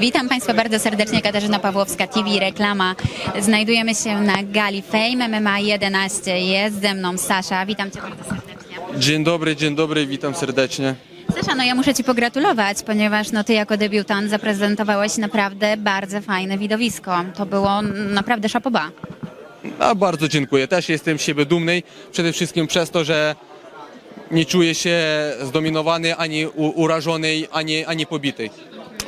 Witam Państwa bardzo serdecznie, Katarzyna Pawłowska TV, reklama. Znajdujemy się na gali Fame MMA 11. Jest ze mną Sasza. Witam Cię bardzo serdecznie. Dzień dobry, dzień dobry, witam serdecznie. Sasza, no ja muszę Ci pogratulować, ponieważ no Ty jako debiutant zaprezentowałeś naprawdę bardzo fajne widowisko. To było naprawdę szapoba. A bardzo dziękuję. Też jestem z siebie dumny. Przede wszystkim przez to, że nie czuję się zdominowany, ani urażony, ani, ani pobity.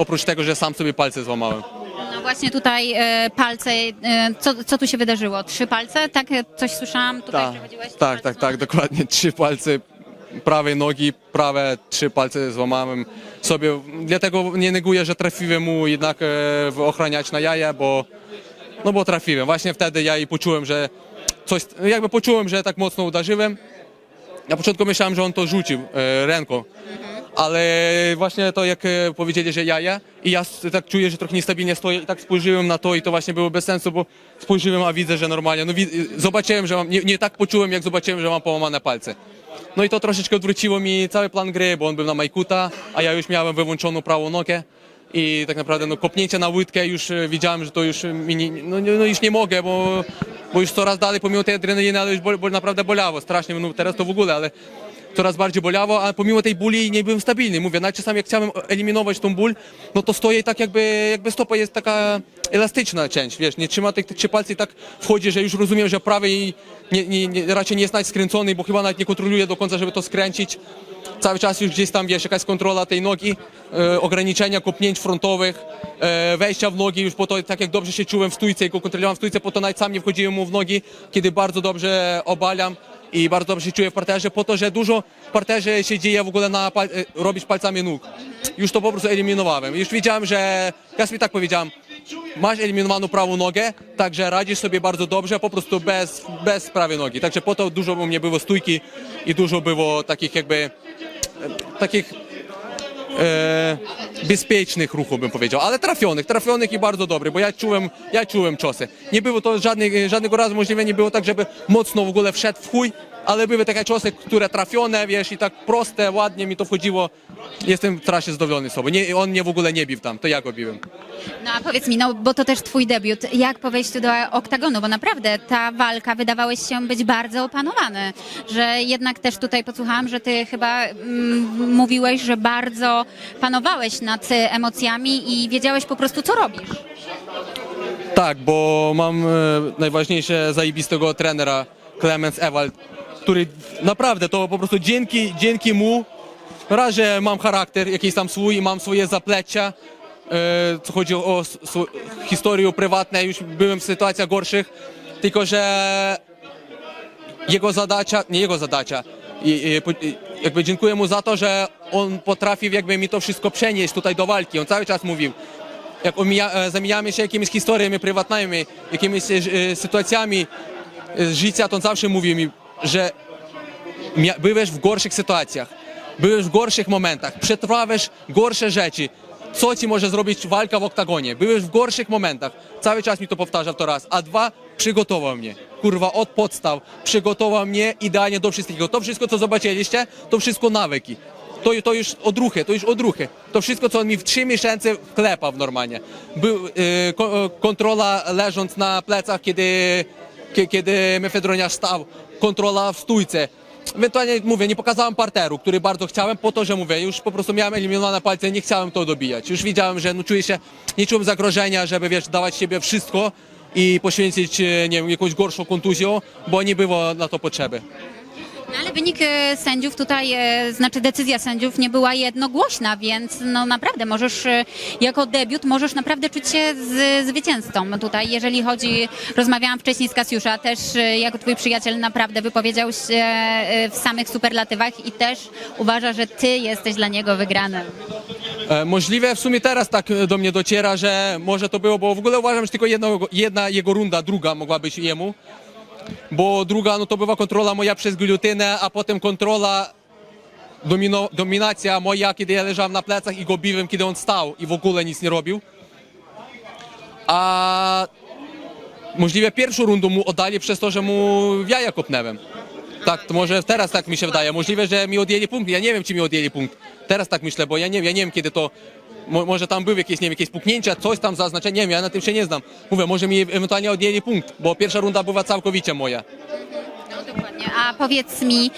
Oprócz tego, że sam sobie palce złamałem. No właśnie tutaj e, palce, e, co, co tu się wydarzyło? Trzy palce? Tak, e, coś słyszałam tutaj Tak? Trzy tak, tak, tak, dokładnie. Trzy palce prawej nogi, prawe trzy palce złamałem sobie. Dlatego nie neguję, że trafiłem mu jednak e, w ochraniać na jaja, bo, no bo trafiłem. Właśnie wtedy ja i poczułem, że coś, jakby poczułem, że tak mocno uderzyłem. Na początku myślałem, że on to rzucił e, ręką, ale właśnie to jak e, powiedzieli, że jaja i ja tak czuję, że trochę niestabilnie stoję i tak spojrzyłem na to i to właśnie było bez sensu, bo spojrzyłem, a widzę, że normalnie, no zobaczyłem, że mam, nie, nie tak poczułem, jak zobaczyłem, że mam połamane palce. No i to troszeczkę odwróciło mi cały plan gry, bo on był na Majkuta, a ja już miałem wyłączoną prawą nogę i tak naprawdę no, kopnięcie na łydkę już e, widziałem, że to już mi nie, no, nie- no już nie mogę, bo, bo już coraz dalej pomimo tej adrenaliny, ale już naprawdę bolało strasznie, no teraz to w ogóle, ale coraz bardziej bolało, a pomimo tej bóli nie byłem stabilny. Mówię, nawet czasami jak chciałem eliminować tą ból, no to stoję i tak jakby, jakby stopa jest taka elastyczna część, wiesz, nie trzyma tych, tych palce i tak wchodzi, że już rozumiem, że prawej nie, nie, nie, raczej nie jest nawet skręcony, bo chyba nawet nie kontroluje do końca, żeby to skręcić. Cały czas już gdzieś tam, wiesz, jakaś kontrola tej nogi, e, ograniczenia kopnięć frontowych, e, wejścia w nogi, już po to, tak jak dobrze się czułem w stójce go kontrolowałem w stójce, po to nawet sam nie wchodziłem mu w nogi, kiedy bardzo dobrze obalam i bardzo dobrze się czuję w parterze, po to, że dużo w parterze się dzieje w ogóle na pal- e, robić palcami nóg. Już to po prostu eliminowałem. Już wiedziałem, że, ja sobie tak powiedziałem, masz eliminowaną prawą nogę, także radzisz sobie bardzo dobrze, po prostu bez, bez prawej nogi. Także po to dużo u mnie było stójki i dużo było takich jakby, e, takich e, bezpiecznych ruchów bym powiedział, ale trafionych, trafionych i bardzo dobrych, bo ja czułem, ja czułem ciosy. Nie było to żadnych, żadnego razu możliwe, nie było tak, żeby mocno w ogóle wszedł w chuj, ale były takie ciosy, które trafione, wiesz, i tak proste, ładnie mi to wchodziło. Jestem strasznie zadowolony z sobą. Nie, on mnie w ogóle nie bił tam, to ja go biłem. No a powiedz mi, no bo to też twój debiut, jak po wejściu do oktagonu, bo naprawdę ta walka wydawałeś się być bardzo opanowany, że jednak też tutaj posłuchałam, że ty chyba mm, mówiłeś, że bardzo panowałeś nad emocjami i wiedziałeś po prostu co robisz. Tak, bo mam e, najważniejsze zajebistego trenera Clemens Ewald, który naprawdę to po prostu dzięki, dzięki mu raz, że mam charakter jakiś tam swój mam swoje zaplecia, e, co chodzi o historię prywatną, już byłem w sytuacjach gorszych, tylko że jego zadacza, nie jego zadacza, i, i, jakby dziękuję mu za to, że on potrafił jakby mi to wszystko przenieść tutaj do walki. On cały czas mówił, jak omija, e, się jakimiś historiami prywatnymi, jakimiś e, e, sytuacjami z życia, to on zawsze mówił mi, że byłeś w gorszych sytuacjach, byłeś w gorszych momentach, przetrwałeś gorsze rzeczy. Co ci może zrobić walka w oktagonie? Byłeś w gorszych momentach. Cały czas mi to powtarzał to raz. A dwa, przygotował mnie. Kurwa, od podstaw. Przygotował mnie idealnie do wszystkiego. To wszystko, co zobaczyliście, to wszystko nawyki. To, to już odruchy, to już odruchy. To wszystko, co on mi w trzy miesiące wklepał normalnie. Był e, kontrola leżąc na plecach, kiedy, kie- kiedy mefedroniarz stał. Kontrola w stójce. Ewentualnie mówię, nie pokazałem parteru, który bardzo chciałem, po to, że mówię, już po prostu miałem eliminowane palce, nie chciałem to dobijać. Już widziałem, że no, czuję się, nie czułem zagrożenia, żeby wiesz, dawać siebie wszystko i poświęcić, e, nie wiem, jakąś gorszą kontuzją, bo nie było na to potrzeby. No ale wynik e, sędziów tutaj, e, znaczy decyzja sędziów nie była jednogłośna, więc no naprawdę możesz, e, jako debiut możesz naprawdę czuć się z, zwycięzcą tutaj. Jeżeli chodzi, rozmawiałam wcześniej z Kasiusza, też jako twój przyjaciel naprawdę wypowiedział się w samych superlatywach i też uważa, że ty jesteś dla niego wygranym. E, Możliwe w sumie teraz tak do mnie dociera, że może to było, bo w ogóle uważam, że tylko jedna, jedna jego runda, druga mogła być jemu. Bo druga, kontrola moja przez gilotynę, a potem kontrola, domino, dominacja moja, kiedy ja leżałem na plecach i go biłem, kiedy on stał i w ogóle nic nie robił. A możliwe pierwszą rundę mu oddali przez to, że mu jaja kopnęłem. Tak, to może teraz tak mi się wydaje. Możliwe, że mi odjęli punkt. Ja nie wiem, czy mi odjęli punkt. Teraz tak myślę, bo ja nie, ja nie wiem, kiedy to Mo, może tam były jakieś, nie wiem, jakieś puknięcia, coś tam zaznaczenie, nie wiem, ja na tym się nie znam. Mówię, może mi ewentualnie odjęli punkt, bo pierwsza runda była całkowicie moja. No dokładnie. A powiedz mi,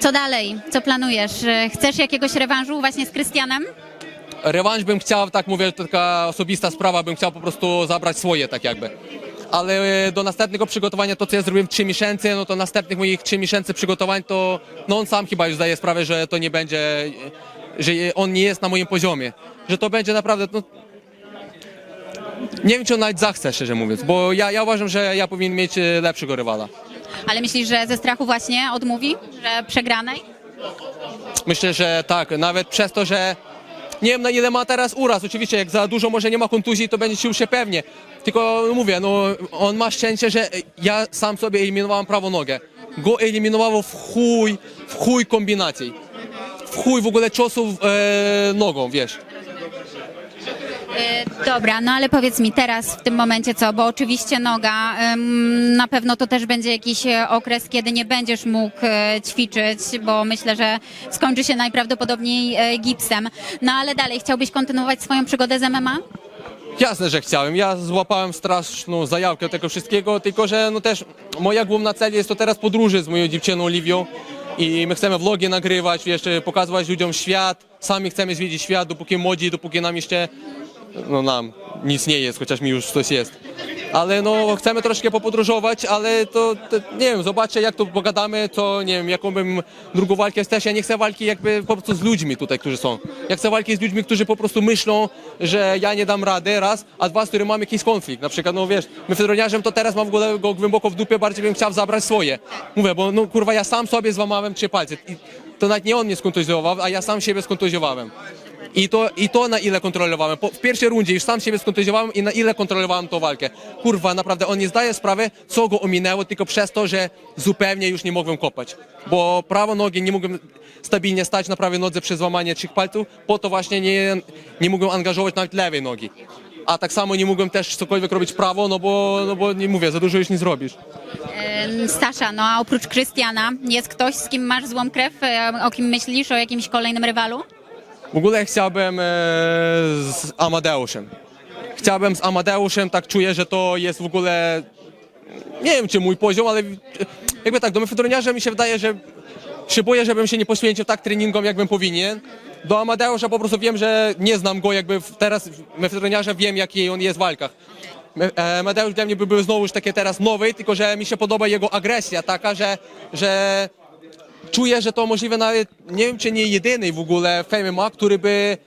co dalej? Co planujesz? E, Chcesz jakiegoś rewanżu właśnie z Krystianem? Rewanż bym chciał, tak mówię, to taka osobista sprawa, bym chciał po prostu zabrać swoje, tak jakby. Ale e, do następnego przygotowania, to co ja zrobiłem 3 miesiące, no to następnych moich 3 miesięcy przygotowań, to no on sam chyba już zdaje sprawę, że to nie będzie, że on nie jest na moim poziomie. Że to będzie naprawdę, no, nie wiem, czy on nawet zachce, szczerze mówiąc, bo ja, ja uważam, że ja powinien mieć e, lepszego rywala. Ale myślisz, że ze strachu właśnie odmówi, że przegranej? Myślę, że tak, nawet przez to, że nie wiem na ile ma teraz uraz. Oczywiście jak za dużo może nie ma kontuzji, to będzie czuł się pewnie. Tylko mówię, no on ma szczęście, że ja sam sobie eliminowałem prawą nogę. Go eliminowało w chuj, w chuj kombinacji. W chuj w ogóle ciosów e, nogą, wiesz. E, Dobra, no ale powiedz mi teraz w tym momencie co, bo oczywiście noga, na pewno to też będzie jakiś e, okres, kiedy nie będziesz mógł e, ćwiczyć, bo myślę, że skończy się najprawdopodobniej gipsem. No ale dalej, chciałbyś kontynuować swoją przygodę z MMA? Jasne, że chciałem. Ja złapałem straszną zajawkę tego wszystkiego, tylko że no też moja główna cel jest to teraz podróże z moją dziewczyną Oliwią i my chcemy vlogi nagrywać, jeszcze pokazywać ludziom świat. Sami chcemy zwiedzić świat, dopóki młodzi, dopóki nam jeszcze, no nam nic nie jest, chociaż mi już coś jest. Ale no chcemy troszkę popodróżować, ale to, to nie wiem, zobaczcie jak to pogadamy, to nie wiem, jaką bym drugą walkę też. Ja nie chcę walki jakby po prostu z ludźmi tutaj, którzy są. Ja chcę walki z ludźmi, którzy po prostu myślą, że ja nie dam rady, raz, a dwa, z którym mam jakiś konflikt. Na przykład, no wiesz, my fedroniarzem to teraz mam ogóle go głęboko w dupie, bardziej bym chciał zabrać swoje. Mówię, bo no kurwa, ja sam sobie złamałem trzy palce. I to nawet nie on mnie skontuzjował, a ja sam siebie skontuzjowałem. I to, I to na ile kontrolowałem. Po, w pierwszej rundzie już sam siebie skontuzjowałem i na ile kontrolowałem tą walkę. Kurwa, naprawdę on nie zdaje sprawy, co go ominęło, tylko przez to, że zupełnie już nie mogłem kopać. Bo prawo nogi nie mogłem stabilnie stać na prawej nodze przez złamanie trzech palców, po to właśnie nie, nie mogłem angażować nawet lewej nogi. A tak samo nie mogłem też cokolwiek robić prawo, no bo, no bo nie mówię, za dużo już nie zrobisz. Stasza, no a oprócz Krystiana jest ktoś, z kim masz złą krew, e, o kim myślisz, o jakimś kolejnym rywalu? W ogóle chciałbym e, z Amadeuszem. Chciałbym z Amadeuszem, tak czuję, że to jest w ogóle, nie wiem czy mój poziom, ale jakby tak, do mefedroniarza mi się wydaje, że się boję, żebym się nie poświęcił tak treningom, jakbym powinien. Do Amadeusza po prostu wiem, że nie znam go, jakby teraz mefedroniarza wiem, jaki on jest w walkach. E, Amadeusz dla mnie by był znowu już takie teraz nowy, tylko że mi się podoba jego agresja taka, że, że czuję, że to możliwe nawet, nie wiem czy nie jedyny w ogóle w który by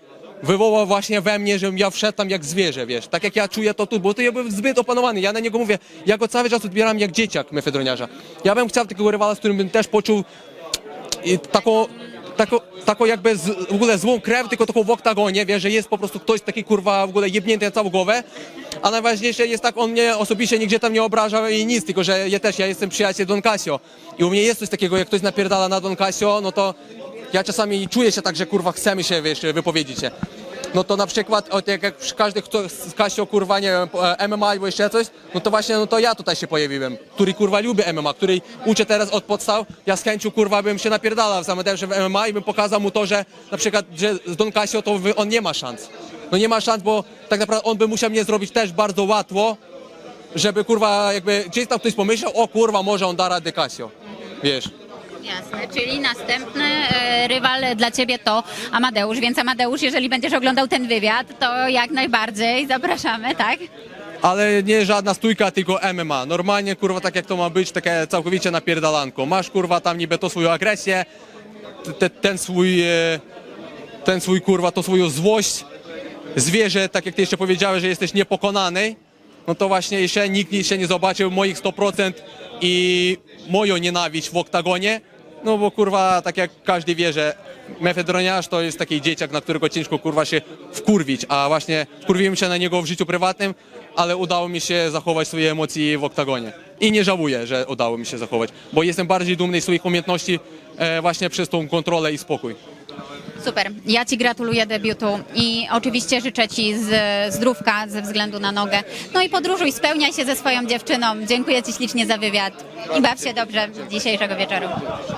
wywołał właśnie we mnie, żebym ja wszedł tam jak zwierzę, wiesz, tak jak ja czuję to tu, bo to ja bym zbyt opanowany, ja na niego mówię, ja go cały czas odbieram jak dzieciak mefedroniarza. Ja bym chciał takiego rywala, z którym bym też poczuł i taką, taką, taką jakby z, w ogóle złą krew, tylko taką w oktagonie, wiesz, że jest po prostu ktoś taki kurwa w ogóle jebnięty na całą głowę, a najważniejsze jest tak, on mnie osobiście nigdzie tam nie obraża i nic, tylko że ja też, ja jestem przyjaciel Don Casio i u mnie jest coś takiego, jak ktoś napierdala na Don Casio, no to ja czasami czuję się tak, że kurwa chcemy się, wiesz, wypowiedzieć się. No to na przykład, od jak, jak przy każdy kto z Casio, kurwa, nie wiem, e, MMA albo jeszcze coś, no to właśnie, no to ja tutaj się pojawiłem, który kurwa lubi MMA, który uczę teraz od podstaw, ja z chęcią kurwa bym się napierdalał z Amadeuszem w MMA i bym pokazał mu to, że na przykład, że z Don Casio to on nie ma szans. No nie ma szans, bo tak naprawdę on by musiał mnie zrobić też bardzo łatwo, żeby kurwa jakby gdzieś tam ktoś pomyślał, o kurwa, może on da radę Casio. Wiesz. Jasne, czyli następny e, rywal dla ciebie to Amadeusz, więc Amadeusz, jeżeli będziesz oglądał ten wywiad, to jak najbardziej zapraszamy, tak? Ale nie żadna stójka, tylko MMA. Normalnie, kurwa, tak jak to ma być, takie całkowicie napierdalanko. Masz, kurwa, tam niby to swoją agresję, te, ten swój, e, ten swój, kurwa, to swoją złość, zwierzę, tak jak ty jeszcze powiedziałeś, że jesteś niepokonany, no to właśnie jeszcze nikt jeszcze nie zobaczył moich 100% i moją nienawiść w oktagonie, no bo kurwa, tak jak każdy wie, że mefedroniarz to jest taki dzieciak, na którego ciężko kurwa się wkurwić, a właśnie wkurwiłem się na niego w życiu prywatnym, ale udało mi się zachować swoje emocje w oktagonie. I nie żałuję, że udało mi się zachować, bo jestem bardziej dumny z swoich umiejętności e, właśnie przez tą kontrolę i spokój. Super, ja ci gratuluję debiutu i oczywiście życzę ci z, zdrówka ze względu na nogę. No i podróżuj, spełniaj się ze swoją dziewczyną. Dziękuję ci ślicznie za wywiad i baw się dobrze dzisiejszego wieczoru.